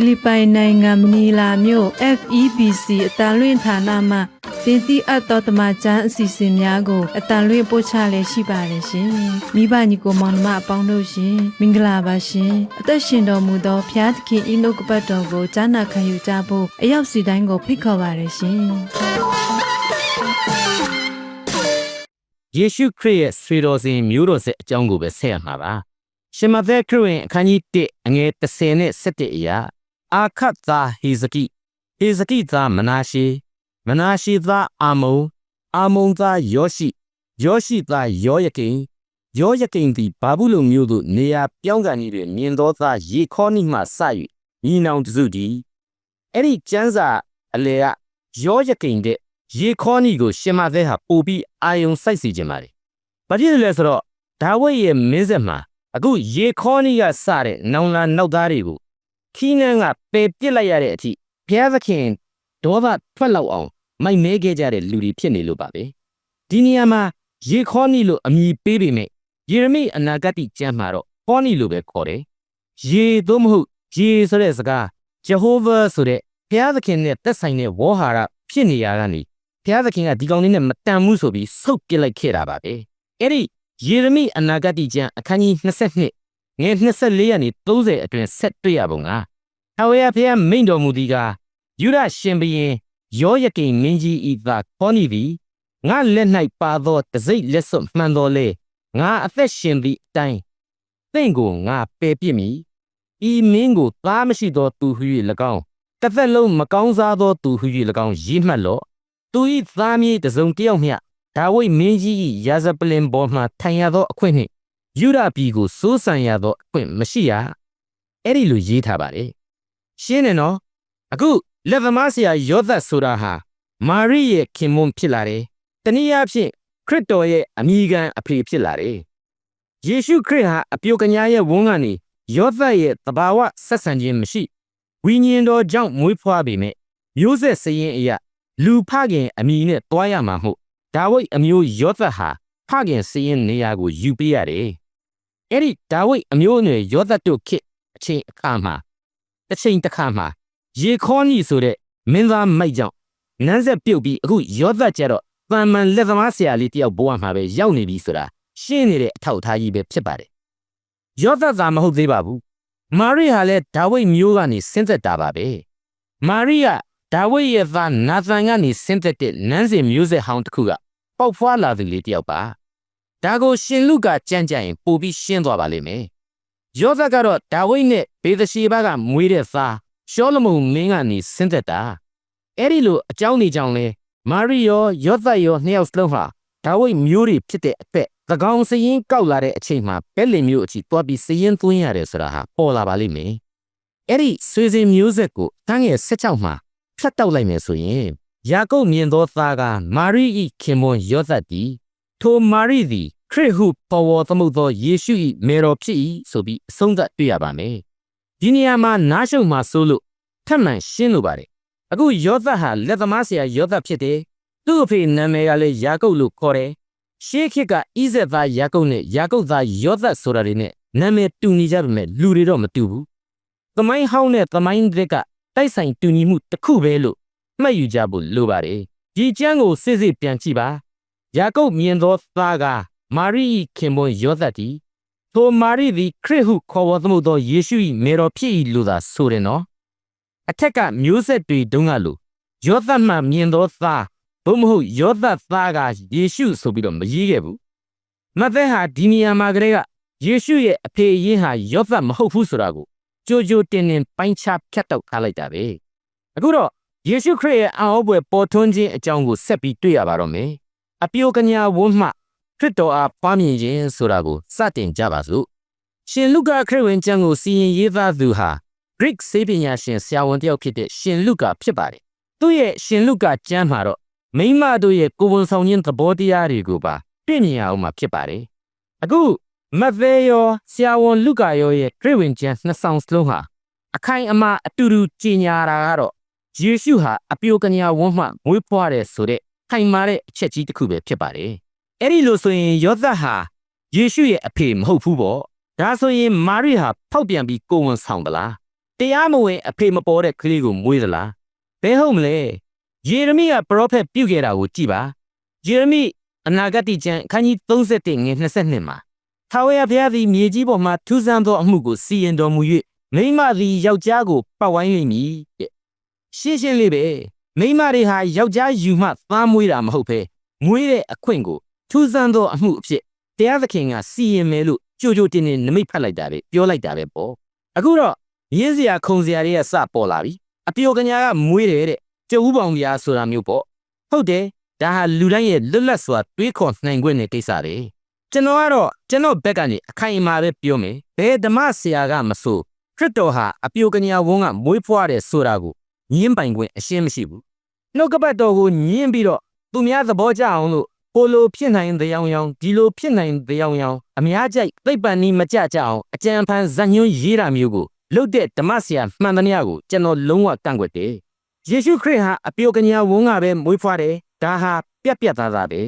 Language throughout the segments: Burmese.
ဖိလစ်ပိုင်နိုင်ငံမနီလာမြို့ FEBC အတန်လွင့်ဌာနမှတင်တိအပ်တော်တမချန်းအစီအစဉ်များကိုအတန်လွင့်ပို့ချလည်းရှိပါတယ်ရှင်မိဘညီကိုမောင်နှမအပေါင်းတို့ရှင်မင်္ဂလာပါရှင်အသက်ရှင်တော်မူသောဖျားသခင်ဤနှုတ်ကပတ်တော်ကိုကြားနာခံယူကြဖို့အရောက်စီတိုင်းကိုဖိတ်ခေါ်ပါတယ်ရှင်ယေရှုခရစ်ရဲ့ဆွေတော်စဉ်မျိုးတော်ဆက်အကြောင်းကိုပဲဆက်ရမှာပါရှင်မသက်ခရစ်ဝင်အခန်းကြီး1အငယ်30နဲ့17အရာ အာခတ်သားဟေဇကိဟေဇကိသားမနာရှေမနာရှေသားအာမုန်အာမုန်သားယောရှိယောရှိသားယောယကိန်ယောယကိန်သည်ဘာဘူးလုံမျိုးသို့နေရာပြောင်းကန်ကြီးတွင်မြင်သောသားယေခေါနိမှစ၍ညီနောင်တစုတည်းအဲ့ဒီကျမ်းစာအလေကယောယကိန်တဲ့ရေခေါနီကိုရှင်မသက်ဟာပို့ပြီးအာယုံစိုက်စီခြင်းပါလေ။ဘာဖြစ်လဲဆိုတော့ဒါဝိဒ်ရဲ့မင်းဆက်မှာအခုရေခေါနီကစတဲ့နောင်လာနောက်သားတွေကို ခီးနန်းကပယ်ပစ်လိုက်ရတဲ့အထိဘုရားသခင်ဒေါသထွက်လောက်အောင် မိုက်မဲခဲ့ကြတဲ့လူတွေဖြစ်နေလို့ပါပဲ။ဒီနေရာမှာရေခေါနီလို့အမည်ပေးပေမဲ့ယေရမိအနာဂတ်ကျမ်းမှာတော့ခေါနီလို့ပဲခေါ်တယ်။ရေသို့မဟုတ်ရေဆိုတဲ့စကားဂျေဟောဗာဆိုတဲ့ဘုရားသခင်နဲ့သက်ဆိုင်တဲ့ဝေါ်ဟာရဖြစ်နေရကနေဘုရားသခင်ကဒီကောင်လေးနဲ့မတန်မှုဆိုပြီးဆုတ်ပစ်လိုက်ခဲ့တာပါပဲအဲ့ဒီယေရမိအနာဂတ်ကျမ်းအခန်းကြီး22 ငယ်24ရာနေ30အတွင်းဆက်တွေ့ရပုံကထာဝရဘုရားမိန့်တော်မူသည်ကယူရရှင်ဘုရင်ယောယကိန်မင်းကြီးဤသာခေါနီသည်ငါလက်၌ပါသောတစိမ့်လက်စွပ်မှန်တော်လေငါအသက်ရှင်သည့်အတိုင်းသင်ကိုငါပယ်ပြစ်မည်ဤမင်းကိုသားမရှိသောသူဟု၍၎င်းတစ်သက်လုံးမကောင်းစားသောသူဟု၍၎င်းရည်မှတ်လော့သူ၏သားမြေးတစ်စုံတစ်ယောက်မျှဒါဝိဒ်မင်းကြီး၏ရာဇပလင်ပေါ်မှထိုင်ရသောအခွင့်နှင့် ယူဒပြည်ကိုစိုးစံရသောအခွင့်မရှိရအဲ့ဒီလိုရေးထားပါတယ်ရှင်းတယ်နော်အခုလက်သမားဆရာယောသတ်ဆိုတာဟာမာရိရဲ့ခင်မွန်းဖြစ်လာတယ်တနည်းအားဖြင့်ခရစ်တော်ရဲ့အမိခံအဖေဖြစ်လာတယ်ယေရှုခရစ်ဟာအပြိုကညာရဲ့ဝန်းကနေယောသတ်ရဲ့တဘာဝဆက်ဆံခြင်းမရှိဝိညာဉ်တော်ကြောင့်မွေးဖွားပေမဲ့မျိုးဆက်စရင်အရာလူဖခင်အမိနဲ့တွားရမှာမို့ဒါဝိဒ်အမျိုးယောသတ်ဟာဖခင်စည်ရင်နေရာကိုယူပေးရတယ်။ အဲ့ဒီဒါဝိဒ်အမျိုးအနွယ်ယောသတ်တို့ခေတ်အချိန်အခါမှာတစ်ချိန်တစ်ခါမှာရေခေါနီဆိုတဲ့မင်းသားမိုက်ကြောင့်နန်းဆက်ပြုတ်ပြီးအခုယောသတ်ကျတော့တန်မန်လက်သမားဆရာလေးတယောက်ဘဝမှာပဲရောက်နေပြီဆိုတာရှင်းနေတဲ့အထောက်အထားကြီးပဲဖြစ်ပါတယ်။ယောသတ်သာမဟုတ်သေးပါဘူး။မာရိဟာလည်းဒါဝိဒ်မျိုးကနေဆင်းသက်တာပါပဲ။မာရိကဒါဝိဒ်ရဲ့သားနာသန်ကနေဆင်းသက်တဲ့နန်းစဉ်မျိုးဆက်ဟောင်းတစ်ခုကပေါက်ဖွာလာသူလေးတစ်ယောက်ပါ ဒါကိုရှင်လူကကြံ့ကြံ့ရင်ပို့ပြီးရှင်းသွားပါလိမ့်မယ်ယောသကတော့ဒါဝိဒ်နဲ့ဘေသရှေဘကမွေးတဲ့သားရှောလမုန်မင်းကနေဆင်းသက်တာအဲ့ဒီလိုအကြောင်းနေကြောင်လဲမာရိယောယောသယောနှစ်ယောက်စလုံးဟာဒါဝိဒ်မျိုးတွေဖြစ်တဲ့အဖက်သကောင်စရင်ကောက်လာတဲ့အချိန်မှာပဲလင်မျိုးအချီတွားပြီးစရင်သွင်းရတယ်ဆိုတာဟာပေါ်လာပါလိမ့်မယ်အဲ့ဒီဆွေစဉ်မျိုးဆက်ကိုတန်းငယ်16မှာဖြတ်တောက်လိုက်မယ်ဆိုရင်ယာကုပ်မြင်သောသားကမာရိ၏ခင်မွန်းယောသတ်သည် ထိုမာရိသည်ခရစ်ဟုပေါ်ဝသမုတ်သောယေရှု၏မေတော်ဖြစ်၏ဆိုပြီးအဆုံးသတ်တွေ့ရပါမယ်ဒီနေရာမှာနားရှုံမှာဆိုလို့ထပ်မံရှင်းလိုပါတယ်အခုယောသတ်ဟာလက်သမားဆရာယောသတ်ဖြစ်တယ်သူ့အဖေနာမည်ကလည်းယာကုပ်လို့ခေါ်တယ်ရှေးခေတ်ကဣဇက်သားယာကုပ်နဲ့ယာကုပ်သားယောသတ်ဆိုတာတွေနဲ့နာမည်တူညီကြပေမဲ့လူတွေတော့မတူဘူးသမိုင်းဟောင်းနဲ့သမိုင်းတွေကတိုက်ဆိုင်တူညီမှုတစ်ခုပဲလို့မှတ်ယူကြဖို့လိုပါတယ်ဒီကျမ်းကိုစစ်စစ်ပြန်ကြည့်ပါ ယာကုပ်မြင်သောသားကမာရိ၏ခင်ပွန်းယောသတ်သည်ထိုမာရိသည်ခရစ်ဟုခေါ်ဝေါ်သမှုသောယေရှု၏မေတော်ဖြစ်၏လို့သာဆိုတယ်နော်အထက်ကမျိုးဆက်တွေတုန်းကလို့ယောသတ်မှမြင်သောသားဘုမဟုတ်ယောသတ်သားကယေရှုဆိုပြီးတော့မရေးခဲ့ဘူးမသက်ဟာဒီနေရာမှာကလေးကယေရှုရဲ့အဖေအရင်ဟာယောသတ်မဟုတ်ဘူးဆိုတာကိုကြိုကြိုတင်တင်ပိုင်းခြားဖြတ်တောက်ထားလိုက်တာပဲအခုတော့ယေရှုခရစ်ရဲ့အံ့ဩဖွယ်ပေါ်ထွန်းခြင်းအကြောင်းကိုဆက်ပြီးတွေ့ရပါတော့မယ် အပြိုကညာဝန်းမှခရစ်တော်အားပွားမြင်ခြင်းဆိုတာကိုစတင်ကြပါစို့ရှင်လုကာခရစ်ဝင်ကျမ်းကိုစီရင်ရေးသားသူဟာ Greek စေပညာရှင်ဆရာဝန်တယောက်ဖြစ်တဲ့ရှင်လုကာဖြစ်ပါတယ်သူ့ရဲ့ရှင်လုကာကျမ်းမှာတော့မိမတို့ရဲ့ကိုယ်ဝန်ဆောင်ခြင်းသဘောတရားတွေကိုပါတွေ့မြင်ရအောင်မှာဖြစ်ပါတယ်အခုမဿဲယောဆရာဝန်လုကာယောရဲ့ခရစ်ဝင်ကျမ်းနှစ်ဆောင်စလုံးဟာအခိုင်အမာအတူတူကြီးညာတာကတော့ယေရှုဟာအပြိုကညာဝန်းမှမွေးဖွားတယ်ဆိုတဲ့ ခိုင်မာတဲ့အချက်ကြီးတစ်ခုပဲဖြစ်ပါတယ်။အဲ့ဒီလိုဆိုရင်ယောသတ်ဟာယေရှုရဲ့အဖေမဟုတ်ဘူးပေါ့။ဒါဆိုရင်မာရိဟာဖောက်ပြန်ပြီးကိုယ်ဝန်ဆောင်သလားတရားမဝင်အဖေမပေါ်တဲ့ကလေးကိုမွေးသလားဘယ်ဟုတ်မလဲယေရမိကပရောဖက်ပြုတ်ခဲ့တာကိုကြည့်ပါယေရမိအနာဂတ်ကျမ်းအခန်းကြီး31ငွေ22မှာထာဝရဘုရားသည်မြေကြီးပေါ်မှထူးဆန်းသောအမှုကိုစီရင်တော်မူ၍မိမသည်ယောက်ျားကိုပတ်ဝိုင်းလိမ့်မည်တဲ့ရှင်းရှင်းလေးပဲ မိမတွေဟာယောက်ျားယူမှသားမွေးတာမဟုတ်ပဲမွေးတဲ့အခွင့်ကိုထူးဆန်းသောအမှုအဖြစ်တရားသခင်ကစီရင်မယ်လို့ကြိုကြိုတင်တင်နမိတ်ဖတ်လိုက်တာပဲပြောလိုက်တာပဲပေါ့အခုတော့ရင်းစရာခုံစရာတွေကစပေါ်လာပြီအပျော်ကညာကမွေးတယ်တဲ့ကျုပ်ဥပေါင်းပြားဆိုတာမျိုးပေါ့ဟုတ်တယ်ဒါဟာလူတိုင်းရဲ့လွတ်လပ်စွာတွေးခေါ်နိုင်ခွင့်နဲ့ကိစ္စတွေကျွန်တော်ကတော့ကျွန်တော်ဘက်ကနေအခိုင်အမာပဲပြောမယ်ဘယ်ဓမ္မဆရာကမဆိုခရစ်တော်ဟာအပျော်ကညာဝန်းကမွေးဖွားတယ်ဆိုတာကိုညင်းပိုင်ခွင့်အရှင်းမရှိဘူး နှုတ်ကပတ်တော်ကိုညင်းပြီးတော့သူများသဘောကျအောင်လို့ကိုလိုဖြစ်နိုင်တဲ့ရောင်ရောင်ဒီလိုဖြစ်နိုင်တဲ့ရောင်ရောင်အများကြိုက်သိပ္ပံနီးမကြကြအောင်အကြံဖန်ဇညွန်းရေးတာမျိုးကိုလုတ်တဲ့ဓမ္မဆရာမှန်သမျှကိုကျွန်တော်လုံးဝကန့်ကွက်တယ်ယေရှုခရစ်ဟာအပျော်ကညာဝန်းကပဲမွေးဖွားတယ်ဒါဟာပြက်ပြက်သားသားပဲ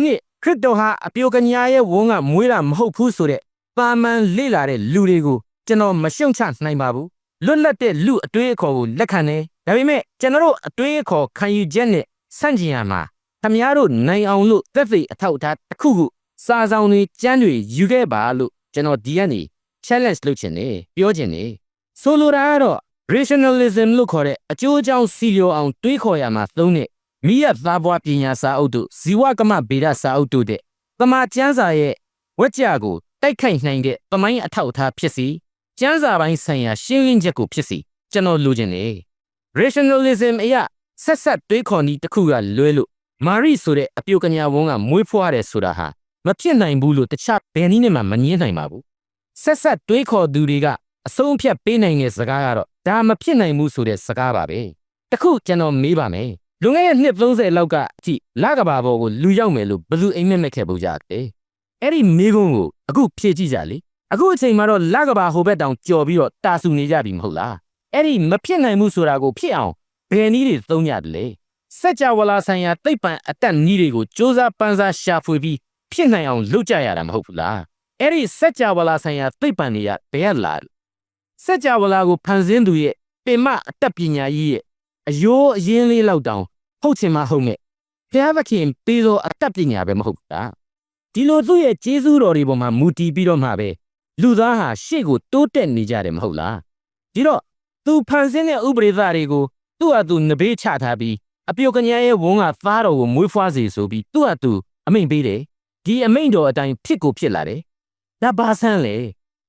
နှစ်ခရစ်တော်ဟာအပျော်ကညာရဲ့ဝန်းကမွေးတာမဟုတ်ဘူးဆိုတဲ့ပါမန်လေ့လာတဲ့လူတွေကိုကျွန်တော်မရှုံချနိုင်ပါဘူး လွတ်လပ်တဲ့လူအတွေးအခေါ်ကိုလက်ခံတယ်ဒါပေမဲ့ကျွန်တော်တို့အတွေးအခေါ်ခံယူချက်နဲ့ဆန့်ကျင်ရမှာခမည်းတော်နိုင်အောင်လို့သက်သေအထောက်အထားတစ်ခုခုစာဆောင်တွေကျမ်းတွေယူခဲ့ပါလို့ကျွန်တော်ဒီကနေ challenge လုပ်ချင်တယ်ပြောချင်တယ်ဆိုလိုတာကတော့ rationalism လို့ခေါ်တဲ့အကျိုးအကြောင်းစီလျော်အောင်တွေးခေါ်ရမှာသုံးတဲ့မိရသားဘွားပညာစာအုပ်တို့ဇီဝကမဗေဒစာအုပ်တို့တဲ့တမန်ကျမ်းစာရဲ့ဝက်ကြကိုတိုက်ခိုက်နိုင်တဲ့သမိုင်းအထောက်အထားဖြစ်စီ ကျမ်းစာပိုင်းဆိုင်ရာရှင်းလင်းချက်ကိုဖြစ်စီကျွန်တော်လိုချင်တယ် rationalism အရာဆက်ဆက်တွေးခေါ်နည်းတစ်ခုကလွဲလို့မာရိဆိုတဲ့အပြုတ်ကညာဝန်းကမွေးဖွားတယ်ဆိုတာဟာမဖြစ်နိုင်ဘူးလို့တခြားဘယ်နည်းနဲ့မှမငြင်းနိုင်ပါဘူးဆက်ဆက်တွေးခေါ်သူတွေကအဆုံးအဖြတ်ပေးနိုင်တဲ့စကားကတော့ဒါမဖြစ်နိုင်ဘူးဆိုတဲ့စကားပါပဲတခုကျွန်တော်မေးပါမယ်လွန်ခဲ့တဲ့နှစ်30လောက်ကအထိလကဘာဘောကိုလူရောက်မယ်လို့ဘယ်သူအိမ်မက်မက်ခဲ့ပူကြတယ်အဲ့ဒီမိကုန်းကိုအခုဖြည့်ကြည့်ကြလေ အခုအချိန်မှာတော့လကဘာဟိုဘက်တောင်ကြော်ပြီးတော့တာဆူနေကြပြီမဟုတ်လားအဲ့ဒီမဖြစ်နိုင်ဘူးဆိုတာကိုဖြစ်အောင်ဘယ်နည်းတွေသုံးရတယ်လဲစัจ java လာဆိုင်ရာသိပ္ပံအတက်နည်းတွေကိုစ조사ပန်းစားရှာဖွေပြီးဖြစ်နိုင်အောင်လုပ်ကြရတာမဟုတ်ဘူးလားအဲ့ဒီစัจ java လာဆိုင်ရာသိပ္ပံတွေကဘယ်ကလာလဲစัจ java လာကိုဖန်ဆင်းသူရဲ့ပင်မအတက်ပညာကြီးရဲ့အယိုးအရင်းလေးလောက်တောင်ဟုတ်ချင်မှဟုတ်မဲ့ဘုရားသခင်ပေးသောအတက်ပညာပဲမဟုတ်ဘူးလားဒီလိုသူ့ရဲ့ကျေးဇူးတော်တွေပေါ်မှာမူတည်ပြီးတော့မှပဲ လူသားဟာရှေ့ကိုတိုးတက်နေကြတယ်မဟုတ်လားဒီတော့သူဖန်ဆင်းတဲ့ဥပဒေသားတွေကိုသူ့ဟာသူနဘေးချထားပြီးအပြုတ်ကညာရဲ့ဝန်းကသားတော်ကိုမွေးဖွားစေဆိုပြီးသူ့ဟာသူအမိန်ပေးတယ်ဒီအမိန်တော်အတိုင်းဖြစ်ကိုဖြစ်လာတယ်ဒါဘာဆန်းလဲ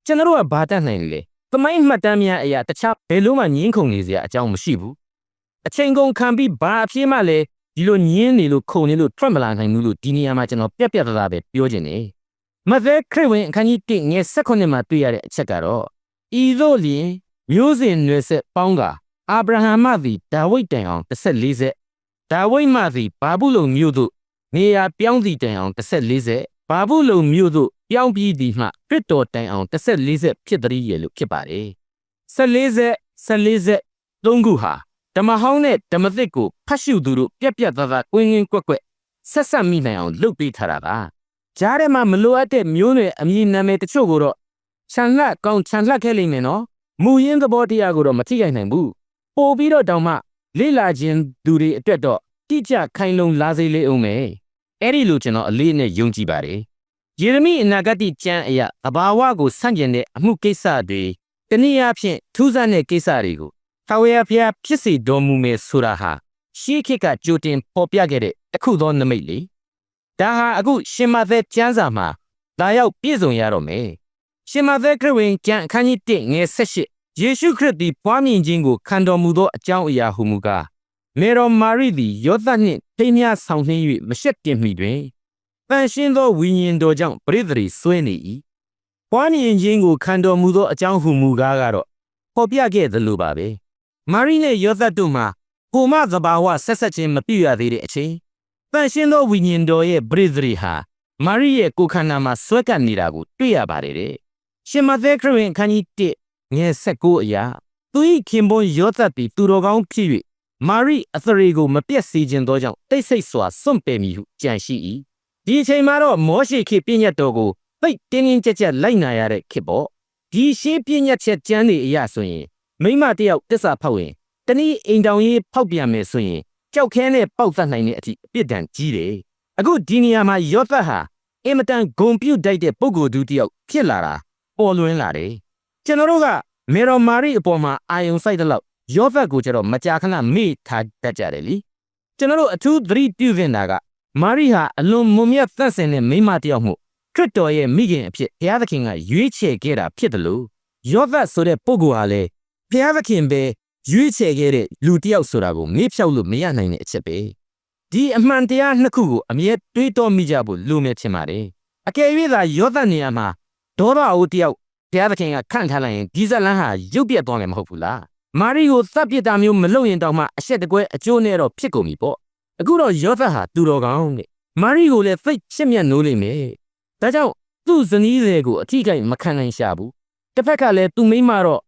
ကျွန်တော်တို့ကဘာတတ်နိုင်လဲသမိုင်းမှတ်တမ်းများအရာတခြားဘယ်လိုမှငင်းခုန်နေစရာအကြောင်းမရှိဘူးအချိန်ကုန်ခံပြီးဘာအဖြစ်မှလည်းဒီလိုညင်းနေလို့ခုန်နေလို့ထွက်မလာနိုင်ဘူးလို့ဒီနေရာမှာကျွန်တော်ပြက်ပြက်သားသားပဲပြောချင်တယ် မသက်ခရစ်ဝင်အခန်းကြီး1ငယ်16မှာတွေ့ရတဲ့အချက်ကတော့ဤသို့လျင်မျိုးစဉ်နွယ်ဆက်ပေါင်းကအာဗြဟံမှသည်ဒါဝိဒ်တိုင်အောင်14ဆက်ဒါဝိဒ်မှသည်ဘာဘူးလုံမြို့သို့နေရာပြောင်းသည့်တိုင်အောင်14ဆက်ဘာဘူးလုံမြို့သို့ပြောင်းပြီးသည်မှခရစ်တော်တိုင်အောင်14ဆက်ဖြစ်သည်ရဲ့လို့ဖြစ်ပါတယ်14ဆက်14ဆက်သုံးခုဟာဓမ္မဟောင်းနဲ့ဓမ္မသစ်ကိုဖတ်ရှုသူတို့ပြက်ပြက်သားသားကွင်းကွင်းကွက်ကွက်ဆက်ဆက်မိနိုင်အောင်လုပ်ပေးထားတာပါ ကြားထဲမှာမလိုအပ်တဲ့မျိုးနွယ်အမည်နာမည်တချို့ကိုတော့ခြံလှကောင်းခြံလှခဲ့လိမ့်မယ်နော်မူရင်းသဘောတရားကိုတော့မထိခိုက်နိုင်ဘူးပို့ပြီးတော့တောင်မှလေ့လာခြင်းသူတွေအတွက်တော့တိကျခိုင်လုံလာစေလေအောင်မယ်အဲ့ဒီလိုကျွန်တော်အလေးနဲ့ယုံကြည်ပါတယ်ယေရမိအနာဂတ်ကျမ်းအရာအဘာဝကိုဆန့်ကျင်တဲ့အမှုကိစ္စတွေတနည်းအားဖြင့်ထူးဆန်းတဲ့ကိစ္စတွေကိုထာဝရဘုရားဖြစ်စေတော်မူမယ်ဆိုတာဟာရှေးခေတ်ကကြိုတင်ပေါ်ပြခဲ့တဲ့အခုသောနမိတ်လေ ဒါဟာအခုရှင်မသက်ကျမ်းစာမှာလာရောက်ပြည့်စုံရတော့မယ်ရှင်မသက်ခရစ်ဝင်ကျမ်းအခန်းကြီး1ငယ်18ယေရှုခရစ်သည်ပွားမြင်ခြင်းကိုခံတော်မူသောအကြောင်းအရာဟုမူကားမေတော်မာရိသည်ယောသနှင့်ထိမ်းမြဆောင်နှင်း၍မရှက်တင်မိတွင်ပန်ရှင်းသောဝိညာဉ်တော်ကြောင့်ပရိသေရီဆွဲနေ၏ပွားမြင်ခြင်းကိုခံတော်မူသောအကြောင်းဟုမူကားကတော့ပေါ်ပြခဲ့သလိုပါပဲမာရိနဲ့ယောသတို့မှာကိုမသဘာဝဆက်ဆက်ချင်းမပြည့်ရသေးတဲ့အချိန် ပန်ရှင်းသောဝိညာဉ်တော်ရဲ့ပရိသေရီဟာမာရိရဲ့ကိုယ်ခန္ဓာမှာဆွဲကပ်နေတာကိုတွေ့ရပါတယ်တဲ့ရှင်မသက်ခရစ်ဝင်အခန်းကြီး1ငယ်16အရာသူ၏ခင်ပွန်းယောသသည်သူတော်ကောင်းဖြစ်၍မာရိအသရေကိုမပြတ်စေခြင်းသောကြောင့်တိတ်ဆိတ်စွာစွန့်ပယ်မိဟုကြံရှိ၏ဒီအချိန်မှာတော့မောရှေခေပြည့်ညတ်တော်ကိုသိတ်တင်းတင်းကြပ်ကြပ်လိုက်နာရတဲ့ခေတ်ပေါ့ဒီရှင်းပြည့်ညတ်ချက်ကျမ်းတွေအရာဆိုရင်မိန်းမတစ်ယောက်တစ္ဆာဖောက်ရင်တနည်းအိမ်တောင်ရေးဖောက်ပြန်မယ်ဆိုရင် ကြောက်ခဲနဲ့ပေါက်သတ်နိုင်တဲ့အထိအပြစ်ဒဏ်ကြီးတယ်အခုဒီနေရာမှာယောသတ်ဟာအင်မတန်ဂုံပြုတ်တိုက်တဲ့ပုဂ္ဂိုလ်သူတစ်ယောက်ဖြစ်လာတာပေါ်လွင်လာတယ်ကျွန်တော်တို့ကမေရော်မာရီအပေါ်မှာအာယုံစိုက်တဲ့လောက်ယောသတ်ကိုကျတော့မကြာခဏမေ့ထားတတ်ကြတယ်လीကျွန်တော်တို့အထူးသတိပြုသင့်တာကမာရီဟာအလွန်မွန်မြတ်သန့်စင်တဲ့မိန်းမတစ်ယောက်မှုခရစ်တော်ရဲ့မိခင်အဖြစ်ဘုရားသခင်ကရွေးချယ်ခဲ့တာဖြစ်တယ်လို့ယောသတ်ဆိုတဲ့ပုဂ္ဂိုလ်ဟာလေဘုရားသခင်ပဲ ရွေးချယ်ခဲ့တဲ့လူတစ်ယောက်ဆိုတာကိုမေ့ဖြောက်လို့မရနိုင်တဲ့အချက်ပဲဒီအမှန်တရားနှစ်ခုကိုအမြဲတွေးတောမိကြဖို့လိုမယ်ထင်ပါတယ်အကယ်၍သာယောသတ်နေရာမှာဒေါသအိုးတစ်ယောက်ဘုရားသခင်ကခန့်ထားလိုက်ရင်ဒီဇလန်ဟာရုပ်ပြတ်သွားမယ်မဟုတ်ဘူးလားမာရီကိုသတ်ပြစ်တာမျိုးမလုပ်ရင်တောင်မှအဆက်တကွဲအကျိုးနဲ့တော့ဖြစ်ကုန်ပြီပေါ့အခုတော့ယောသတ်ဟာသူတော်ကောင်းတဲ့မာရီကိုလည်းဖိတ်ရှစ်မြတ်နိုးလိမ့်မယ်ဒါကြောင့်သူ့ဇနီးတွေကိုအထီးကိုက်မခံနိုင်ရှာဘူးတစ်ဖက်ကလည်းသူ့မိန်းမတော့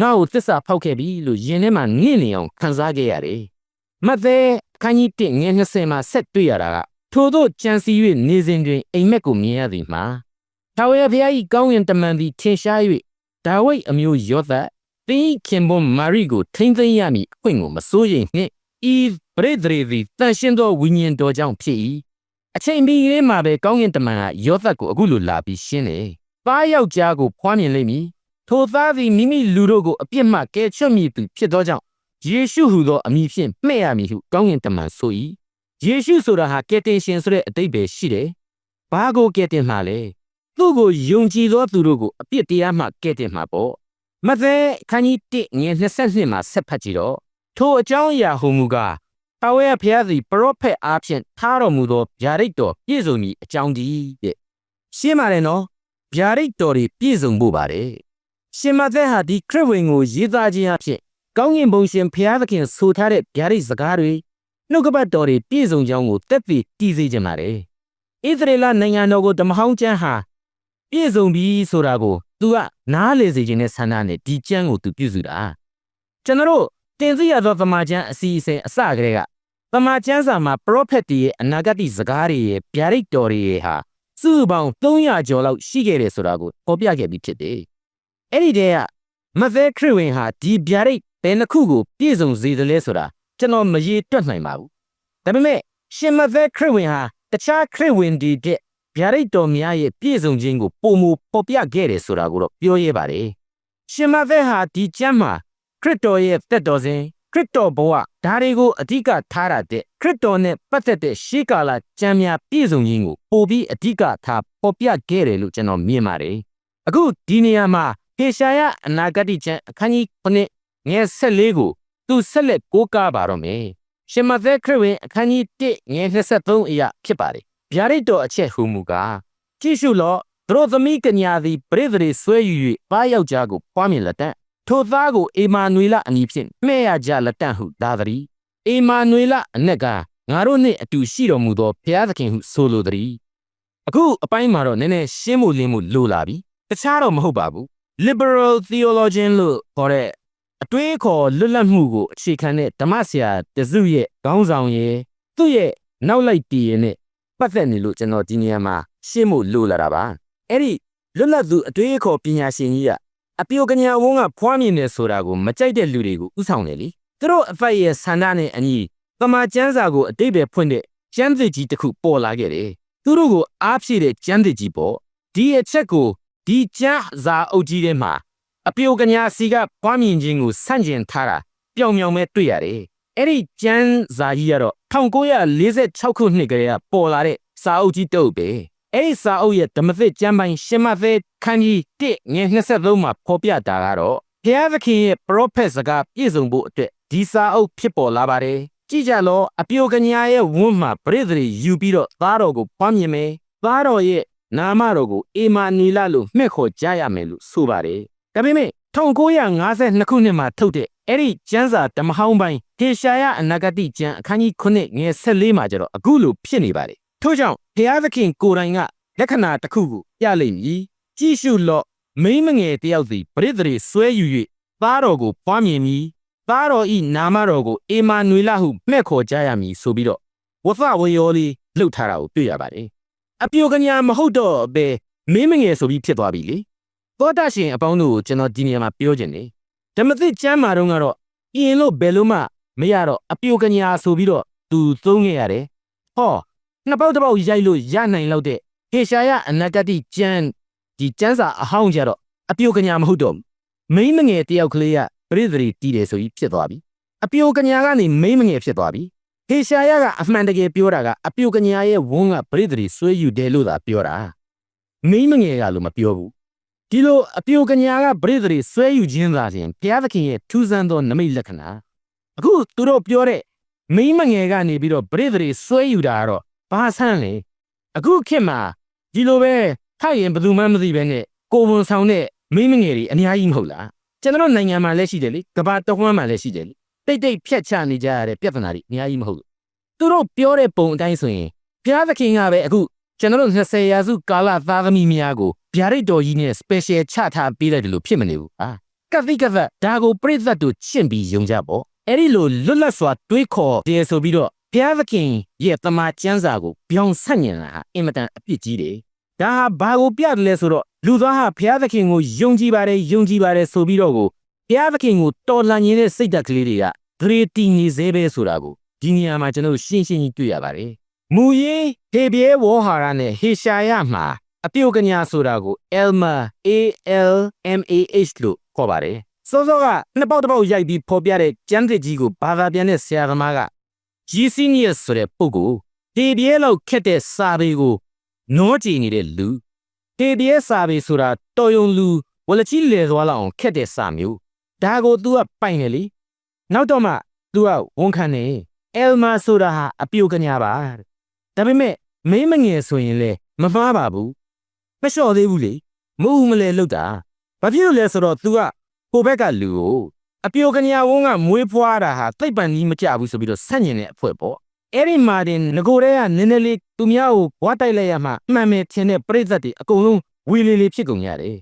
ငါ့ကိုသစ္စာဖောက်ခဲ့ပြီလို့ယင်ထဲမှာနင့်နေအောင်ခံစားခဲ့ရတယ်မတ်သဲအခန်းကြီး1ငွေ20မှာဆက်တွေ့ရတာကထို့သောကြံစီ၍နေစဉ်တွင်အိမ်မက်ကိုမြင်ရသည်မှာထာဝရဘုရား၏ကောင်းကင်တမန်သည်ထင်ရှား၍ဒါဝိဒ်အမျိုးယောသတ်သင်၏ခင်ပွန်းမာရိကိုထိမ့်သိမ်းရမည်အခွင့်ကိုမစိုးရိမ်နှင့်ဤပရိသေသည်တန်ရှင်းသောဝိညာဉ်တော်ကြောင့်ဖြစ်၏အချိန်မီလေးမှာပဲကောင်းကင်တမန်ကယောသတ်ကိုအခုလိုလာပြီးရှင်းတယ်။ပါးယောက်ျားကိုဖွားမြင်လိမ့်မည်။ ထိုသားသည်မိမိလူတို့ကိုအပြစ်မှကယ်ချွတ်မည်သူဖြစ်သောကြောင့်ယေရှုဟူသောအမည်ဖြင့်မှဲ့ရမည်ဟုကောင်းကင်တမန်ဆို၏။ယေရှုဆိုတာဟာကယ်တင်ရှင်ဆိုတဲ့အတိတ်ပဲရှိတယ်။ဘာကိုကယ်တင်မှာလဲ။သူ့ကိုယုံကြည်သောသူတို့ကိုအပြစ်တရားမှကယ်တင်မှာပေါ့။မဿဲအခန်းကြီး1ငွေ22မှာဆက်ဖတ်ကြည့်တော့ထိုအကြောင်းအရာဟူမူကားထာဝရဘုရားသည်ပရောဖက်အားဖြင့်ထားတော်မူသောဗျာဒိတ်တော်ပြည့်စုံမည်အကြောင်းတည်းတဲ့ရှင်းပါတယ်နော်ဗျာဒိတ်တော်တွေပြည့်စုံဖို့ပါတယ် ရှင်မသက်ဟာဒီခရစ်ဝင်ကိုရေးသားခြင်းအဖြစ်ကောင်းကင်ဘုံရှင်ဘုရားသခင်ဆိုထားတဲ့ဗျာဒိတ်စကားတွေနှုတ်ကပတ်တော်တွေပြည့်စုံကြောင်းကိုတက်တည်တည်စေခြင်းပါတယ်ဣသရေလနိုင်ငံတော်ကိုဓမ္မဟောင်းကျမ်းဟာပြည့်စုံပြီဆိုတာကိုသူကနားလေစေခြင်းနဲ့ဆန္ဒနဲ့ဒီကျမ်းကိုသူပြုစုတာကျွန်တော်တို့တင်စီရသောသမာကျမ်းအစီအစဉ်အစကတည်းကသမာကျမ်းစာမှာပရောဖက်တွေရဲ့အနာဂတ်စကားတွေရဲ့ဗျာဒိတ်တော်တွေရဲ့ဟာစုစုပေါင်း300ကျော်လောက်ရှိခဲ့တယ်ဆိုတာကိုဖော်ပြခဲ့ပြီးဖြစ်တယ်။ အဲ့ဒီတည်းကမသဲခရစ်ဝင်ဟာဒီဗျာဒိတ်ဘယ်နှခုကိုပြည့်စုံစေတယ်လဲဆိုတာကျွန်တော်မရေတွက်နိုင်ပါဘူး။ဒါပေမဲ့ရှင်မသဲခရစ်ဝင်ဟာတခြားခရစ်ဝင်တွေတဲ့ဗျာဒိတ်တော်များရဲ့ပြည့်စုံခြင်းကိုပုံမဖော်ပြခဲ့တယ်ဆိုတာကိုတော့ပြောရဲပါတယ်။ရှင်မသဲဟာဒီကျမ်းမှာခရစ်တော်ရဲ့တက်တော်စဉ်ခရစ်တော်ဘဝဒါတွေကိုအဓိကထားတာတဲ့ခရစ်တော်နဲ့ပတ်သက်တဲ့ရှေးကာလကျမ်းများပြည့်စုံခြင်းကိုပို့ပြီးအဓိကထားပေါ်ပြခဲ့တယ်လို့ကျွန်တော်မြင်ပါတယ်။အခုဒီနေရာမှာ ဟေရှာယအနာဂတိကျမ်းအခန်းကြီး9ငယ်14ကိုသူဆက်လက်ကိုးကားပါတော့မယ်။ရှင်မသက်ခရစ်ဝင်အခန်းကြီး1ငယ်23အရာဖြစ်ပါတယ်။ဗျာဒိတ်တော်အချက်ဟူမူကားကြည့်ရှုလော့သူတို့သမီးကညာသည်ပရိသေတွေဆွဲယူ၍ပါယောက်ျားကိုပွားမြင်လက်တန့်ထိုသားကိုအေမာနွေလအမည်ဖြင့်မှဲ့ရကြလက်တန့်ဟုဒါသည်အေမာနွေလအနက်ကငါတို့နှင့်အတူရှိတော်မူသောဘုရားသခင်ဟုဆိုလိုသည်အခုအပိုင်းမှာတော့နည်းနည်းရှင်းဖို့လင်းဖို့လိုလာပြီတခြားတော့မဟုတ်ပါဘူး liberal theologian လို့ခေါ်တဲ့အတွေးအခေါ်လွတ်လပ်မှုကိုအခြေခံတဲ့ဓမ္မဆရာတစုရဲ့ခေါင်းဆောင်ရဲ့သူ့ရဲ့နောက်လိုက်တည်ရဲ့နဲ့ပတ်သက်နေလို့ကျွန်တော်ဒီနေရာမှာရှင်းဖို့လိုလာတာပါအဲ့ဒီလွတ်လပ်သူအတွေးအခေါ်ပညာရှင်ကြီးကအပြိုကညာဝုန်းကဖွားမြင်နေဆိုတာကိုမကြိုက်တဲ့လူတွေကိုဥဆောင်တယ်လေသူတို့အဖက်ရဲ့ဆန္ဒနဲ့အညီတမန်ကျမ်းစာကိုအတိတ်ပဲဖွင့်တဲ့ကျမ်းသစ်ကြီးတစ်ခုပေါ်လာခဲ့တယ်သူတို့ကိုအားဖြည့်တဲ့ကျမ်းသစ်ကြီးပေါ့ဒီအချက်ကို ဒီကျမ်းစာအုပ်ကြီးထဲမှာအပြိုကညာစီကဖွားမြင်ခြင်းကိုဆန့်ကျင်ထားတာပျောင်မြောင်ပဲတွေ့ရတယ်အဲ့ဒီကျမ်းစာကြီးကတော့1946ခုနှစ်ကလေးကပေါ်လာတဲ့စာအုပ်ကြီးတုပ်ပဲအဲ့ဒီစာအုပ်ရဲ့ဓမ္မသစ်ကျမ်းပိုင်းရှင်မသစ်ခန်းကြီး1ငွေ23မှာဖော်ပြတာကတော့ဘုရားသခင်ရဲ့ပရောဖက်စကားပြည့်စုံဖို့အတွက်ဒီစာအုပ်ဖြစ်ပေါ်လာပါတယ်ကြည့်ကြလောအပြိုကညာရဲ့ဝန်းမှာပရိသေတွေယူပြီးတော့သားတော်ကိုဖွားမြင်မယ်သားတော်ရဲ့ နာမတော်ကိုအေမာနီလလို့မှဲ့ခေါ်ကြရမယ်လို့ဆိုပါတယ်ဒါပေမဲ့1952ခုနှစ်မှာထုတ်တဲ့အဲ့ဒီကျမ်းစာဓမ္မဟောင်းပိုင်းဟေရှာယအနာဂတိကျမ်းအခန်းကြီး9ငယ်14မှာကျတော့အခုလိုဖြစ်နေပါတယ်ထို့ကြောင့်ဘုရားသခင်ကိုယ်တိုင်ကလက္ခဏာတစ်ခုကိုပြလိမ့်မည်ကြည့်ရှုလော့မိမ့်မငယ်တယောက်စီပရိသေတွေဆွဲယူ၍သားတော်ကိုပွားမြင်မည်သားတော်ဤနာမတော်ကိုအေမာနွေလဟုမှဲ့ခေါ်ကြရမည်ဆိုပြီးတော့ဝသဝယောလေးလှုပ်ထားတာကိုတွေ့ရပါတယ် အပြိုကညာမဟုတ်တော့ပဲမင်းမငယ်ဆိုပြီးဖြစ်သွားပြီလေသောတာရှင်အပေါင်းတို့ကိုကျွန်တော်ဒီနေရာမှာပြောချင်တယ်ဓမ္မသစ်ကျမ်းမာတော့ကတော့ပြင်လို့ဘယ်လို့မှမရတော့အပြိုကညာဆိုပြီးတော့သူသုံးခဲ့ရတယ်ဟောနှစ်ပေါက်တစ်ပေါက်ရိုက်လို့ရနိုင်လောက်တဲ့ဟေရှာယအနာဂတိကျမ်းဒီကျမ်းစာအဟောင်းကြတော့အပြိုကညာမဟုတ်တော့ဘူးမိန်းမငယ်တယောက်ကလေးကပြိတ္တိတီးတယ်ဆိုပြီးဖြစ်သွားပြီအပြိုကညာကနေမိန်းမငယ်ဖြစ်သွားပြီ ဟေရှာယကအမှန်တကယ်ပြောတာကအပြိုကညာရဲ့ဝန်းကပြိတ္တိဆွဲယူတယ်လို့သာပြောတာမိန်းမငယ်ကလို့မပြောဘူးဒီလိုအပြိုကညာကပရိသေတွေဆွဲယူခြင်းသာလျှင်ဘုရားသခင်ရဲ့ထူးဆန်းသောနမိတ်လက္ခဏာအခုသူတို့ပြောတဲ့မိန်းမငယ်ကနေပြီးတော့ပရိသေတွေဆွဲယူတာကတော့ဘာဆန်းလဲအခုခေတ်မှာဒီလိုပဲထိုက်ရင်ဘယ်သူမှမသိပဲနဲ့ကိုဝန်ဆောင်တဲ့မိန်းမငယ်တွေအများကြီးမဟုတ်လားကျွန်တော်တို့နိုင်ငံမှာလည်းရှိတယ်လေကမ္ဘာတစ်ဝန်းမှာလည်းရှိတယ်လေ တိတ်တိတ်ဖြတ်ချနေကြရတဲ့ပြဿနာတွေအများကြီးမဟုတ်ဘူးသူတို့ပြောတဲ့ပုံအတိုင်းဆိုရင်ဘုရားသခင်ကပဲအခုကျွန်တော်တို့20ရာစုကာလသားသမီးများကိုဗျာဒိတ်တော်ကြီးနဲ့ special ချထားပေးလိုက်တယ်လို့ဖြစ်မနေဘူးအာကတိကသက်ဒါကိုပြိဿတ်တို့ရှင့်ပြီးယုံကြပေါ့အဲ့ဒီလိုလွတ်လပ်စွာတွေးခေါ်တယ်ဆိုပြီးတော့ဘုရားသခင်ရဲ့တမန်ကျမ်းစာကိုပြောင်းဆက်ညင်လာဟာအင်မတန်အပြစ်ကြီးတယ်ဒါဟာဘာကိုပြတယ်လဲဆိုတော့လူသားဟာဘုရားသခင်ကိုယုံကြည်ပါတယ်ယုံကြည်ပါတယ်ဆိုပြီးတော့ကို ဘုရားသခင်ကိုတော်လှန်နေတဲ့စိတ်ဓာတ်ကလေးတွေကဂရေတီနေစေပဲဆိုတာကိုဒီနေရာမှာကျွန်တော်တို့ရှင်းရှင်းကြီးတွေ့ရပါတယ်မူရင်းဟေဘရဲဝေါ်ဟာရနဲ့ဟေရှာယမှာအပြုတ်ကညာဆိုတာကို Elma A L M A H လို့ခေါ်ပါတယ်။စောစောကနှစ်ပေါက်တစ်ပေါက်ရိုက်ပြီးဖော်ပြတဲ့ကျမ်းသစ်ကြီးကိုဘာသာပြန်တဲ့ဆရာသမားက Genius ဆိုတဲ့ပုဂ္ဂိုလ်ဟေဘရဲလောက်ခက်တဲ့စာပေကိုနောကြည်နေတဲ့လူဟေဘရဲစာပေဆိုတာတော်ယုံလူဝလချီလေသွားလောက်အောင်ခက်တဲ့စာမျိုး ဒါကို तू ကပိုင်တယ်လေနောက်တော့မှ तू ကဝန်ခံနေ Elma ဆိုတာဟာအပြုတ်ကညာပါတဲ့ ဒါပေမဲ့မင်းမငယ်ဆိုရင်လေမမှားပါဘူးမလျှော့သေးဘူးလေမဟုတ်မလဲလောက်တာဘာဖြစ်လို့လဲဆိုတော့ तू ကကိုဘက်ကလူကိုအပြိုကညာဝန်းကမွေးဖွားတာဟာသိပ်ပန်ကြီးမကြဘူးဆိုပြီးတော့ဆန့်ကျင်တဲ့အဖွဲပေါ့အဲ့ဒီမာတင်ငကိုတဲ့ကနည်းနည်းလေးသူများကိုဘွားတိုက်လိုက်ရမှအမှန်ပဲထင်တဲ့ပြိဿတ်တွေအကုန်လုံးဝီလီလီဖြစ်ကုန်ရတယ်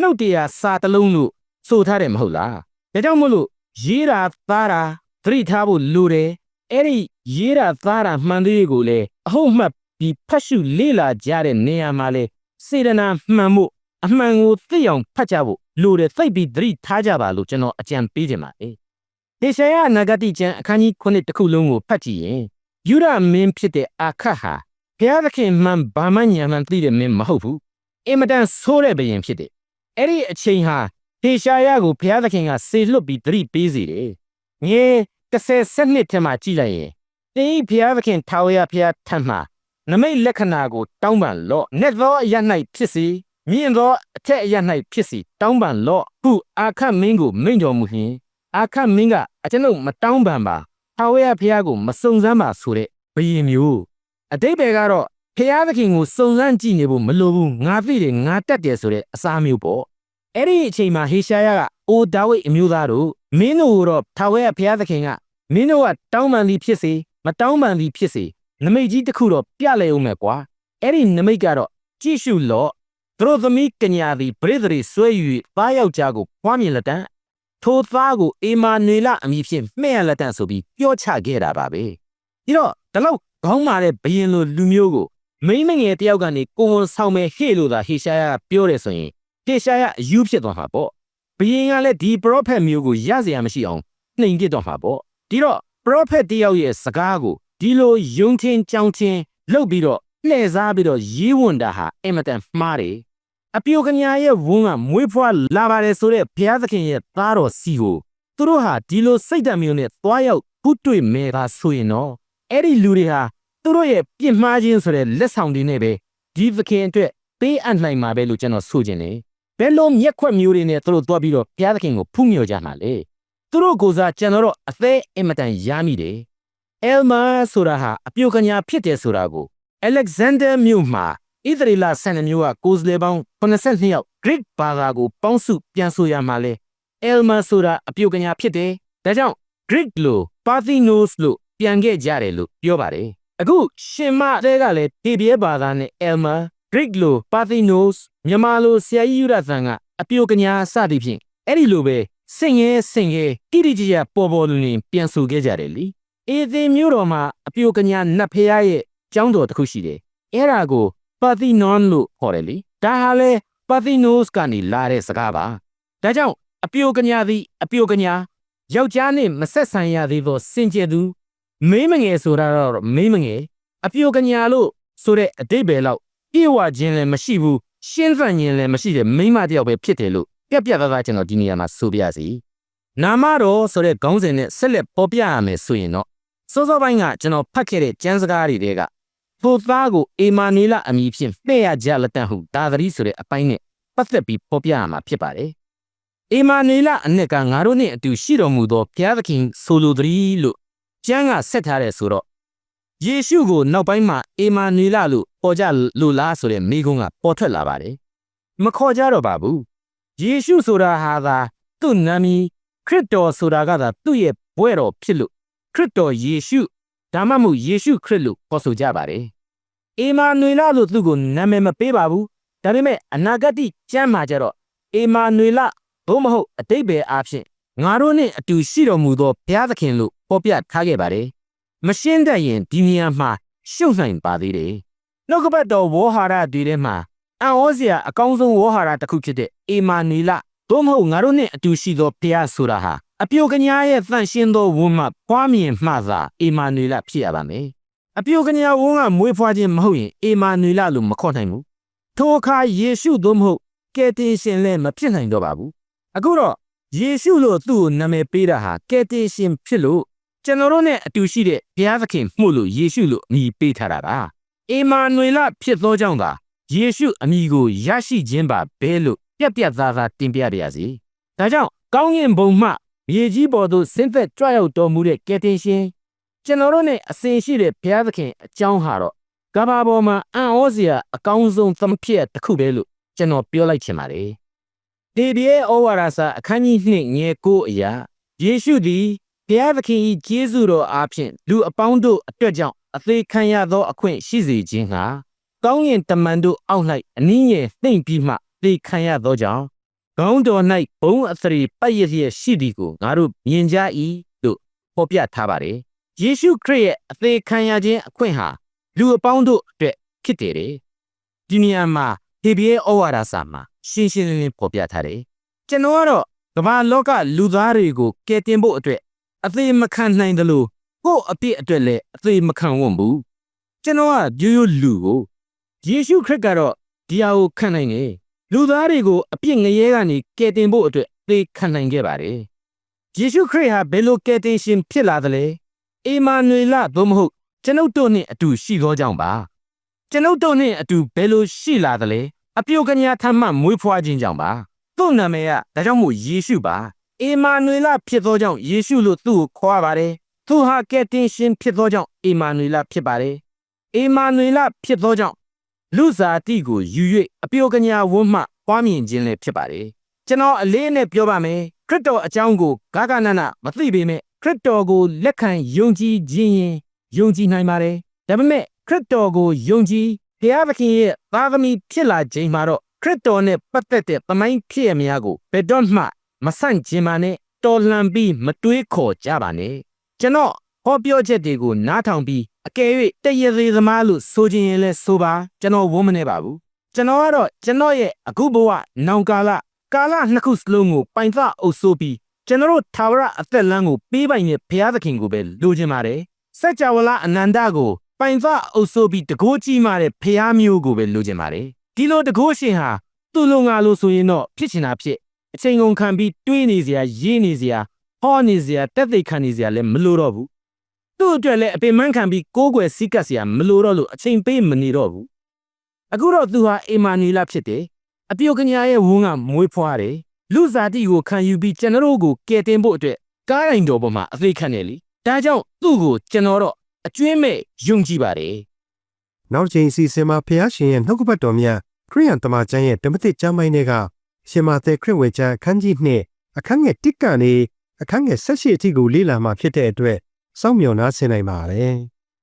နှုတ်တရားစာတစ်လုံးလို့ ဆိုထားတယ်မဟုတ်လားဒါကြောင့်မို့လို့ရေးတာသားတာသတိထားဖို့လိုတယ်အဲ့ဒီရေးတာသားတာမှန်သေးကိုလေအဟုတ်မှတ်ပြီးဖတ်ရှုလေ့လာကြတဲ့နေရာမှာလေစေတနာမှန်မှုအမှန်ကိုသိအောင်ဖတ်ကြဖို့လိုတယ်သိပ်ပြီးသတိထားကြပါလို့ကျွန်တော်အကြံပေးချင်ပါတယ်။ဒေရှာယနဂတိကျမ်းအခန်းကြီး9တစ်ခုလုံးကိုဖတ်ကြည့်ရင်ယူရမင်းဖြစ်တဲ့အာခတ်ဟာဘုရားသခင်မှန်ဘာမှညာမှန်သိတဲ့မင်းမဟုတ်ဘူး။အင်မတန်ဆိုးတဲ့ဘရင်ဖြစ်တယ်။အဲ့ဒီအချိန်ဟာ ဒေရှာယကိုဘုရားသခင်ကစေလွတ်ပြီးသတိပေးစေတယ်။ငယ်30စနစ်ထဲမှာကြည့်လိုက်ရင်တင်းဤဘုရားသခင်ထာဝရဘုရားထံမှာနမိတ်လက္ခဏာကိုတောင်းပန်လော့။ net သောအရ၌ဖြစ်စီမြင့်သောအထက်အရ၌ဖြစ်စီတောင်းပန်လော့ဟုအာခတ်မင်းကိုမိန့်တော်မူလျှင်အာခတ်မင်းကအကျွန်ုပ်မတောင်းပန်ပါထာဝရဘုရားကိုမစုံစမ်းပါဆိုတဲ့ဘယင်မျိုးအတိတ်ဘယ်ကတော့ဘုရားသခင်ကိုစုံစမ်းကြည့်နေဖို့မလိုဘူးငါသိတယ်ငါတတ်တယ်ဆိုတဲ့အစားမျိုးပေါ့ အဲ့ဒီအချိန်မှာဟေရှာယကအိုဒါဝိဒ်အမျိုးသားတို့မင်းတို့ကိုတော့ထာဝရဘုရားသခင်ကမင်းတို့ကတောင်းပန်သည်ဖြစ်စေမတောင်းပန်သည်ဖြစ်စေနမိတ်ကြီးတစ်ခုတော့ပြလဲဦးမယ်ကွာအဲ့ဒီနမိတ်ကတော့ကြည့်ရှုလော့သူတို့သမီးကညာသည်ပရိသေတွေဆွဲယူ၍သားယောက်ျားကိုပွားမြင်လက်တန်းထိုသားကိုအေမာနွေလအမည်ဖြင့်မှဲ့ရလက်တန်းဆိုပြီးပြောချခဲ့တာပါပဲဒီတော့ဒီလောက်ခေါင်းမာတဲ့ဘယင်လိုလူမျိုးကိုမိမ့်မငယ်တယောက်ကနေကိုဝန်ဆောင်မဲ့ဟေ့လို့သာဟေရှာယကပြောတယ်ဆိုရင် ဟေရှာယအယူဖြစ်သွားမှာပေါ့ဘယင်ကလည်းဒီပရောဖက်မျိုးကိုရစရာမရှိအောင်နှိမ်ပစ်တော့မှာပေါ့ဒီတော့ပရောဖက်တယောက်ရဲ့စကားကိုဒီလိုယုံထင်ကြောင်ထင်လုပ်ပြီးတော့လှည့်စားပြီးတော့ရေးဝန်တာဟာအင်မတန်မှားတယ်အပြိုကညာရဲ့ဝန်းကမွေးဖွားလာပါတယ်ဆိုတဲ့ဘုရားသခင်ရဲ့သားတော်စီကိုသူတို့ဟာဒီလိုစိတ်ဓာတ်မျိုးနဲ့သွားရောက်ပုတွေ့မဲတာဆိုရင်တော့အဲ့ဒီလူတွေဟာသူတို့ရဲ့ပြစ်မှားခြင်းဆိုတဲ့လက်ဆောင်တွေနဲ့ပဲဒီသခင်အတွက်ပေးအပ်နိုင်မှာပဲလို့ကျွန်တော်ဆိုချင်တယ် ဘယ်လိုမျက်ခွက်မျိုးတွေနဲ့သူတို့သွားပြီးတော့ဘုရားသခင်ကိုဖူးမြော်ကြမှာလဲသူတို့ကိုယ်စားကျွန်တော်တို့အသေးအင်မတန်ရမိတယ်အယ်မာဆိုတာဟာအပြိုကညာဖြစ်တယ်ဆိုတာကို Alexander မြို့မှာဣသရေလဆန်နမျိုးကကိုယ်စလေပေါင်း82ယောက် Greek ဘာသာကိုပေါင်းစုပြန်ဆိုရမှာလဲ Elma ဆိုတာအပြုတ်ကညာဖြစ်တယ်။ဒါကြောင့် Greek လို့ Parthinos လို့ပြန်ခဲ့ကြတယ်လို့ပြောပါတယ်။အခုရှင်မတဲကလည်းဒီပြဲဘာသာနဲ့ Elma Greek လို့ Parthinos မြန်မာလိုဆရာကြီးယူရသန်ကအပြုတ်ကညာစသည်ဖြင့်အဲ့ဒီလိုပဲစင်ရဲစင်ရဲတိတိကျကျပေါ်ပေါ်လွင်လွင်ပြန်ဆိုခဲ့ကြတယ်လीအေသင်မျိုးတော်မှာအပြုတ်ကညာနတ်ဖျားရဲ့ကျောင်းတော်တစ်ခုရှိတယ်။အဲ့ဒါကို Parthenon လို့ခေါ်တယ်လीဒါဟာလေ Parthenos ကနေလာတဲ့စကားပါ။ဒါကြောင့်အပြိုကညာသည်အပြိုကညာယောက်ျားနှင့်မဆက်ဆံရသေးသောစင်ကြယ်သူမိန်းမငယ်ဆိုတာတော့မိန်းမငယ်အပြိုကညာလို့ဆိုတဲ့အတိတ်ပဲလောက်ပြေဝခြင်းလည်းမရှိဘူး ရှင်းသန့်ခြင်းလည်းမရှိတဲ့မိန်းမတစ်ယောက်ပဲဖြစ်တယ်လို့ပြက်ပြက်သားသားကျွန်တော်ဒီနေရာမှာဆိုပြရစီနာမတော်ဆိုတဲ့ခေါင်းစဉ်နဲ့ဆက်လက်ပေါ်ပြရမယ်ဆိုရင်တော့စောစောပိုင်းကကျွန်တော်ဖတ်ခဲ့တဲ့ကျမ်းစကားတွေတဲကဖိုသားကိုအေမာနီလာအမည်ဖြင့်မှဲ့ရကြလက်တန့်ဟုဒါသတိဆိုတဲ့အပိုင်းနဲ့ပတ်သက်ပြီးပေါ်ပြရမှာဖြစ်ပါတယ်အေမာနီလာအနှစ်ကငါတို့နဲ့အတူရှိတော်မူသောဘုရားသခင်ဆိုလိုသည်လို့ကျမ်းကဆက်ထားတဲ့ဆိုတော့ယေရှုကိုနောက်ပိုင်းမှာအေမာနီလာလို့ ပေါ်ကြလို့လားဆိုတဲ့မိကုံးကပေါ်ထွက်လာပါတယ်မခေါ်ကြတော့ပါဘူးယေရှုဆိုတာဟာသာသူ့နာမည်ခရစ်တော်ဆိုတာကသာသူ့ရဲ့ဘွဲတော်ဖြစ်လို့ခရစ်တော်ယေရှုဒါမှမဟုတ်ယေရှုခရစ်လို့ခေါ်ဆိုကြပါတယ်အေမာနွေလာလို့သူ့ကိုနာမည်မပေးပါဘူးဒါပေမဲ့အနာဂတ်ကျမ်းမှာကြတော့အေမာနွေလာဘို့မဟုတ်အတိတ်ပဲအားဖြင့်ငါတို့နဲ့အတူရှိတော်မူသောဘုရားသခင်လို့ပေါ်ပြထားခဲ့ပါတယ်မရှင်းတတ်ရင်ဒီနေရာမှာရှုပ်နိုင်ပါသေးတယ် နှုတ်ကပတ်တော်ဝေါ်ဟာရတွေထဲမှာအံ့ဩစရာအကောင်းဆုံးဝေါ်ဟာရတစ်ခုဖြစ်တဲ့အေမာနွေလာဘို့မဟုတ်ငါတို့နဲ့အတူရှိသောဘုရားဆိုတာဟာအပြိုကညာရဲ့တန့်ရှင်းသောဝန်းမှပွားမြင်မှသာအေမာနွေလာဖြစ်ရပါမယ်အပြိုကညာဝန်းကမွေးဖွားခြင်းမဟုတ်ရင်အေမာနွေလာလို့မခေါ်နိုင်ဘူးထိုအခါယေရှုသို့မဟုတ်ကယ်တင်ရှင်လည်းမဖြစ်နိုင်တော့ပါဘူးအခုတော့ယေရှုလို့သူ့ကိုနာမည်ပေးတာဟာကယ်တင်ရှင်ဖြစ်လို့ကျွန်တော်တို့နဲ့အတူရှိတဲ့ဘုရားသခင်မှုလို့ယေရှုလို့အမည်ပေးထားတာပါ အေမာနွေလာဖြစ်သောကြောင့်သာယေရှုအမည်ကိုရရှိခြင်းပါဘဲလို့ပြက်ပြက်သားသားတင်ပြပါရစေဒါကြောင့်ကောင်းကင်ဘုံမှမြေကြီးပေါ်သို့ဆင်းသက်ကြွရောက်တော်မူတဲ့ကယ်တင်ရှင်ကျွန်တော်တို့နဲ့အစဉ်ရှိတဲ့ဘုရားသခင်အကြောင်းဟာတော့ကမ္ဘာပေါ်မှာအံ့ဩစရာအကောင်းဆုံးသမဖြစ်တစ်ခုပဲလို့ကျွန်တော်ပြောလိုက်ချင်ပါတယ်ဒီဒီရဲ့ဩဝါဒစာအခန်းကြီး2ငယ်9အရာယေရှုသည်ဘုရားသခင်၏ကျေးဇူးတော်အားဖြင့်လူအပေါင်းတို့အတွက်ကြောင့် အသေးခံရသောအခွင့်ရှိစေခြင်းဟာကောင်းကင်တမန်တို့အောက်၌အနည်းငယ်နှိမ့်ပြီးမှသေခံရသောကြောင့်ခေါင်းတော်၌ဘုံအသရေပတ်ရရရှိသည်ကိုငါတို့မြင်ကြ၏လို့ဖော်ပြထားပါတယ်။ယေရှုခရစ်ရဲ့အသေးခံရခြင်းအခွင့်ဟာလူအပေါင်းတို့အတွက်ဖြစ်တယ်တဲ့။ဒီနေရာမှာဟေဘရဲဩဝါဒစာမှာရှင်းရှင်းလင်းလင်းဖော်ပြထားတယ်။ကျွန်တော်ကတော့ကမ္ဘာလောကလူသားတွေကိုကယ်တင်ဖို့အတွက်အသေးမခံနိုင်တယ်လို့ ကိုယ့်အပြစ်အတွက်လည်းအသေးမခံဝတ်ဘူး။ကျွန်တော်ကရိုးရိုးလူကိုယေရှုခရစ်ကတော့ဒီဟာကိုခံနိုင်တယ်လူသားတွေကိုအပြစ်ငရဲကနေကယ်တင်ဖို့အတွက်သေခံနိုင်ခဲ့ပါတယ်။ယေရှုခရစ်ဟာဘယ်လိုကယ်တင်ရှင်ဖြစ်လာသလဲ။အေမာနွေလသို့မဟုတ်ကျွန်ုပ်တို့နှင့်အတူရှိသောကြောင့်ပါ။ကျွန်ုပ်တို့နှင့်အတူဘယ်လိုရှိလာသလဲ။အပြုတ်ကညာထမှမွေးဖွားခြင်းကြောင့်ပါ။သူ့နာမည်ကဒါကြောင့်မို့ယေရှုပါ။အေမာနွေလဖြစ်သောကြောင့်ယေရှုလို့သူ့ကိုခေါ်ရပါတယ်။ သူဟာကယ်တင်ရှင်ဖြစ်သောကြောင့်အေမာနွေလဖြစ်ပါတယ်။အေမာနွေလဖြစ်သောကြောင့်လူစားတိကိုယူ၍အပြိုကညာဝန်းမှပွားမြင်ခြင်းလည်းဖြစ်ပါတယ်ကျွန်တော်အလေးနဲ့ပြောပါမယ်ခရစ်တော်အကြောင်းကိုဂါဂနနမသိပေမဲ့ခရစ်တော်ကိုလက်ခံယုံကြည်ခြင်းရင်ယုံကြည်နိုင်ပါတယ်ဒါပေမဲ့ခရစ်တော်ကိုယုံကြည်ဘုရားသခင်ရဲ့သားသမီးဖြစ်လာခြင်းမှာတော့ခရစ်တော်နဲ့ပတ်သက်တဲ့သမိုင်းဖြစ်ရများကိုဘယ်တော့မှမဆန့်ကျင်ပါနဲ့တော်လှန်ပြီးမတွေးခေါ်ကြပါနဲ့ ကျွန်တော်ဟောပြောချက်တွေကိုနားထောင်ပြီးအကယ်၍တရသေးသမားလို့ဆိုခြင်းရင်လဲဆိုပါကျွန်တော်ဝန်းမနေပါဘူးကျွန်တော်ကတော့ကျွန်တော်ရဲ့အခုဘဝနောင်ကာလကာလနှစ်ခုစလုံးကိုပိုင်သအုပ်ဆိုးပြီးကျွန်တော်ထာဝရအသက်လမ်းကိုပေးပိုင်တဲ့ဘုရားသခင်ကိုပဲလိုချင်ပါတယ်စัจ java လအနန္တကိုပိုင်သအုပ်ဆိုးပြီးတကိုးကြီးမာတဲ့ဘုရားမျိုးကိုပဲလိုချင်ပါတယ်ဒီလိုတကိုးရှင်ဟာသူ့လိုငါလိုဆိုရင်တော့ဖြစ်ချင်တာဖြစ်အချိန်ကုန်ခံပြီးတွေးနေစရာရေးနေစရာ ဟောနေစရာတက်သိခံနေစရာလည်းမလိုတော့ဘူးသူ့အတွက်လည်းအပင်မခံပြီးကိုးကွယ်စီးကပ်စရာမလိုတော့လို့အချိန်ပေးမနေတော့ဘူးအခုတော့သူဟာအေမာနူလာဖြစ်တယ်အပြုတ်ကညာရဲ့ဝန်းကမွေးဖွားတယ်လူစားတိကိုခံယူပြီးကျွန်တော်တို့ကိုကယ်တင်ဖို့အတွက်ကားရိုင်တော်ပေါ်မှာအသေးခံနေလीဒါကြောင့်သူ့ကိုကျွန်တော်တော့အကျွင်းမဲ့ယုံကြည်ပါတယ်နောက်တစ်ချိန်အစီအစဉ်မှာဖျားရှင်ရဲ့နှုတ်ကပတ်တော်မြတ်ခရိယန်တမန်ကျမ်းရဲ့ဓမ္မသစ်ကျမ်းပိုင်းတွေကရှင်မာသက်ခရစ်ဝင်ကျမ်းအခန်းကြီး2အခန်းငယ်1ကနေ အခန်းငယ်18အထိကိုလေ့လာမှဖြစ်တဲ့အတွက်စောင့်မျှော်နားဆင်နိုင်ပါတယ်။